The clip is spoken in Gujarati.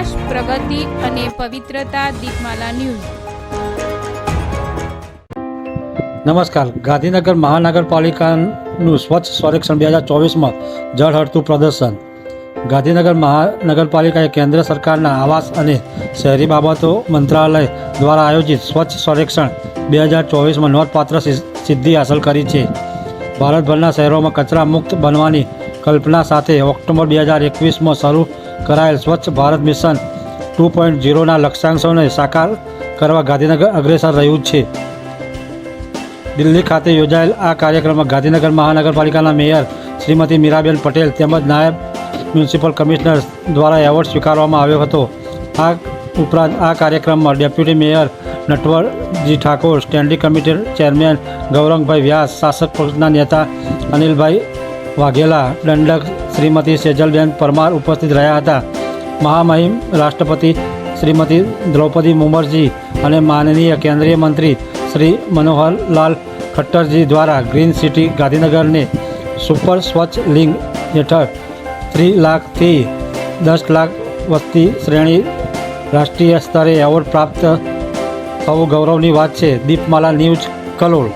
વિકાસ પ્રગતિ અને પવિત્રતા દીપમાલા ન્યૂઝ. નમસ્કાર. ગાંધીનગર મહાનગરપાલિકાનું સ્વચ્છ સંરક્ષણ બે હજાર ચોવીસમાં જળહળતું પ્રદર્શન. ગાંધીનગર મહાનગરપાલિકાએ કેન્દ્ર સરકારના આવાસ અને શહેરી બાબતો મંત્રાલય દ્વારા આયોજિત સ્વચ્છ સંરક્ષણ બે હજાર ચોવીસમાં નોંધપાત્ર સિદ્ધિ હાંસલ કરી છે. ભારતભરના શહેરોમાં કચરા મુક્ત બનવાની કલ્પના સાથે ઓક્ટોબર બે હજાર એકવીસમાં શરૂ કરાયેલ Swachh Bharat Mission two point ઝીરોના લક્ષ્યાંશોને સાકાર કરવા ગાંધીનગર અગ્રેસર રહ્યું છે. દિલ્હી ખાતે યોજાયેલ આ કાર્યક્રમમાં ગાંધીનગર મહાનગરપાલિકાના મેયર શ્રીમતી મીરાબેન પટેલ તેમજ નાયબ મ્યુનિસિપલ કમિશનર દ્વારા એવોર્ડ સ્વીકારવામાં આવ્યો હતો. આ ઉપરાંત આ કાર્યક્રમમાં deputy mayor Natwarji Thakor, standing committee chairman Gaurangbhai Vyas, શાસક પક્ષના નેતા અનિલભાઈ વાઘેલા, દંડક શ્રીમતી સેજલબેન પરમાર ઉપસ્થિત રહ્યા હતા. મહામહિમ રાષ્ટ્રપતિ શ્રીમતી દ્રૌપદી મુમરજી અને માનનીય કેન્દ્રીય મંત્રી શ્રી મનોહરલાલ ખટ્ટરજી દ્વારા ગ્રીન સિટી ગાંધીનગરને સુપર સ્વચ્છ લિંગ હેઠળ ત્રી લાખથી દસ લાખ વસ્તી શ્રેણી રાષ્ટ્રીય સ્તરે એવોર્ડ પ્રાપ્ત. થવું ગૌરવની વાત છે. દીપમાલા ન્યૂઝ કલોલ.